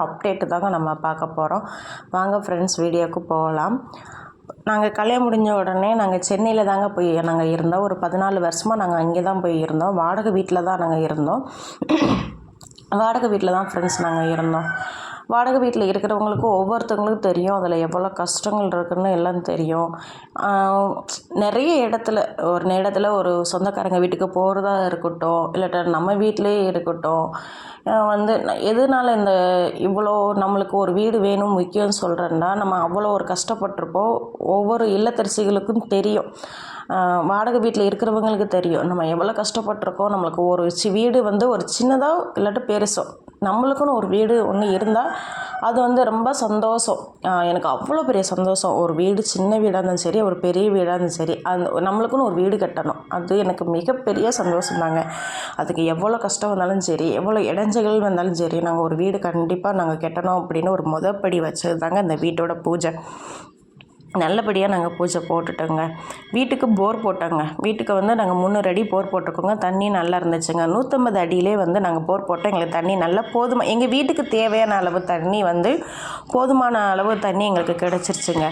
Update தாங்க நம்ம பார்க்க போகிறோம் வாங்க ஃப்ரெண்ட்ஸ் வீடியோவுக்கு போகலாம். நாங்கள் கல்யாணம் முடிஞ்ச உடனே நாங்கள் சென்னையில் தாங்க போய் நாங்கள் இருந்தோம். ஒரு பதினாலு வருஷமாக நாங்கள் அங்கே தான் போய் இருந்தோம். வாடகை வீட்டில் தான் நாங்கள் இருந்தோம். வாடகை வீட்டில் தான் ஃப்ரெண்ட்ஸ் நாங்கள் இருந்தோம். வாடகை வீட்டில் இருக்கிறவங்களுக்கும் ஒவ்வொருத்தவங்களுக்கும் தெரியும். அதில் எவ்வளோ கஷ்டங்கள் இருக்குதுன்னு எல்லாம் தெரியும். நிறைய இடத்துல ஒரு நேரத்தில் ஒரு சொந்தக்காரங்க வீட்டுக்கு போகிறதா இருக்கட்டும் இல்லாட்டா நம்ம வீட்டிலே இருக்கட்டும். வந்து எதனால இந்த இவ்வளோ நம்மளுக்கு ஒரு வீடு வேணும் முக்கியம்னு சொல்கிறேன்னா நம்ம அவ்வளோ ஒரு கஷ்டப்பட்டிருப்போம். ஒவ்வொரு இல்லத்தரசிகளுக்கும் தெரியும். வாடகை வீட்டில் இருக்கிறவங்களுக்கு தெரியும். நம்ம எவ்வளோ கஷ்டப்பட்டிருக்கோம். நம்மளுக்கு ஒரு சி வீடு வந்து ஒரு சின்னதாக இல்லாட்டி பெருசோ நம்மளுக்குன்னு ஒரு வீடு ஒன்று இருந்தால் அது வந்து ரொம்ப சந்தோஷம். எனக்கு அவ்வளோ பெரிய சந்தோஷம். ஒரு வீடு சின்ன வீடாக இருந்தாலும் சரி ஒரு பெரிய வீடாக இருந்தாலும் சரி அந்த நம்மளுக்குன்னு ஒரு வீடு கட்டணும். அது எனக்கு மிகப்பெரிய சந்தோஷம் தாங்க. அதுக்கு எவ்வளோ கஷ்டம் வந்தாலும் சரி எவ்வளோ இடைஞ்சல்கள் வந்தாலும் சரி நாங்கள் ஒரு வீடு கண்டிப்பாக நாங்கள் கட்டணும் அப்படின்னு ஒரு முதப்படி வச்சது தாங்க இந்த வீட்டோட பூஜை. நல்லபடியாக நாங்கள் பூஜை போட்டுட்டோங்க. வீட்டுக்கு போர் போட்டோங்க. வீட்டுக்கு வந்து நாங்கள் முந்நூறு அடி போர் போட்டிருக்கோங்க. தண்ணி நல்லா இருந்துச்சுங்க. நூற்றம்பது அடியிலே வந்து நாங்கள் போர் போட்டோம். எங்களுக்கு தண்ணி நல்லா போதுமா எங்கள் வீட்டுக்கு தேவையான அளவு தண்ணி வந்து போதுமான அளவு தண்ணி எங்களுக்கு கிடச்சிருச்சுங்க.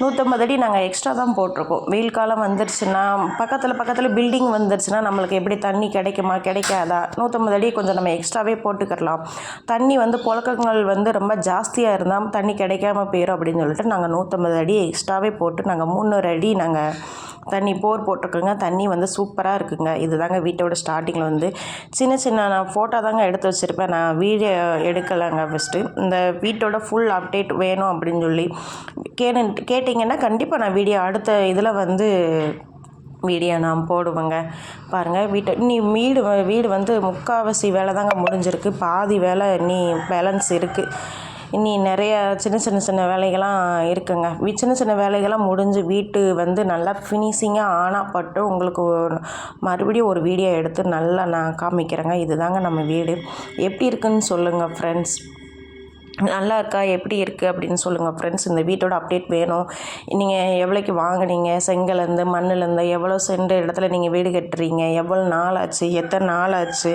நூற்றம்பது அடி நாங்கள் எக்ஸ்ட்ரா தான் போட்டிருக்கோம். வெயில் காலம் வந்துருச்சுன்னா பக்கத்தில் பக்கத்தில் பில்டிங் வந்துருச்சுன்னா நம்மளுக்கு எப்படி தண்ணி கிடைக்குமா கிடைக்காதா? நூற்றம்பது அடி கொஞ்சம் நம்ம எக்ஸ்ட்ராவே போட்டுக்கிடலாம். தண்ணி வந்து புழக்கங்கள் வந்து ரொம்ப ஜாஸ்தியாக இருந்தால் தண்ணி கிடைக்காம போயிடும் அப்படின்னு சொல்லிட்டு நாங்கள் நூற்றம்பது அடி எக்ஸ்ட்ராவே போட்டு நாங்கள் முந்நூறு அடி நாங்கள் தண்ணி போர் போட்டிருக்குங்க. தண்ணி வந்து சூப்பராக இருக்குங்க. இது தாங்க வீட்டோட ஸ்டார்டிங்கில் வந்து. சின்ன சின்ன நான் ஃபோட்டோ தாங்க எடுத்து வச்சுருப்பேன். நான் வீடியோ எடுக்கலைங்க ஃபஸ்ட்டு இந்த வீட்டோட ஃபுல் அப்டேட் வேணும் அப்படின்னு சொல்லி. கேட்டு கேட்டிங்கன்னா கண்டிப்பாக நான் வீடியோ அடுத்த இதில் வந்து வீடியோ நான் போடுவேங்க. பாருங்கள் வீட்டை நீ வீடு வீடு வந்து முக்கால்வாசி வேலை தாங்க முடிஞ்சிருக்கு. பாதி வேலை நீ பேலன்ஸ் இருக்குது இனி நிறைய சின்ன சின்ன சின்ன வேலைகள்லாம் இருக்குங்க. சின்ன சின்ன வேலைகள்லாம் முடிஞ்சு வீட்டு வந்து நல்லா ஃபினிஷிங்காக ஆனால் பட்டு உங்களுக்கு மறுபடியும் ஒரு வீடியோ எடுத்து நல்லா நான் காமிக்கிறேங்க. இதுதாங்க நம்ம வீடு. எப்படி இருக்குன்னு சொல்லுங்கள் ஃப்ரெண்ட்ஸ் நல்லா இருக்கா எப்படி இருக்குது அப்படின்னு சொல்லுங்கள் ஃப்ரெண்ட்ஸ் இந்த வீட்டோட அப்டேட் வேணும். நீங்கள் எவ்வளோக்கு வாங்கினீங்க? செங்கலேருந்து மண்ணிலேருந்து எவ்வளோ சென்ற இடத்துல நீங்கள் வீடு கட்டுறீங்க? எவ்வளோ நாள் ஆச்சு எத்தனை நாள் ஆச்சு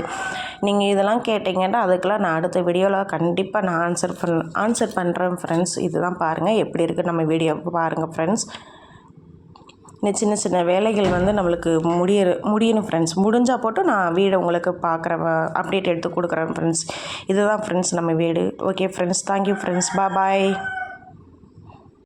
நீங்கள் இதெல்லாம் கேட்டீங்கன்னா அதுக்கெல்லாம் நான் அடுத்த வீடியோவில் கண்டிப்பாக நான் ஆன்சர் பண் ஆன்சர் பண்ணுறேன் ஃப்ரெண்ட்ஸ் இதுதான் பாருங்கள் எப்படி இருக்குது நம்ம வீடியோ பாருங்கள் ஃப்ரெண்ட்ஸ் இந்த சின்ன சின்ன வேலைகள் வந்து நம்மளுக்கு முடிய முடியணும் ஃப்ரெண்ட்ஸ் முடிஞ்சால் போட்டு நான் வீடு உங்களுக்கு பார்க்குற அப்டேட் எடுத்து கொடுக்குறேன் ஃப்ரெண்ட்ஸ் இதுதான் ஃப்ரெண்ட்ஸ் நம்ம வீடு. ஓகே ஃப்ரெண்ட்ஸ் தேங்க்யூ ஃப்ரெண்ட்ஸ் பா பாய்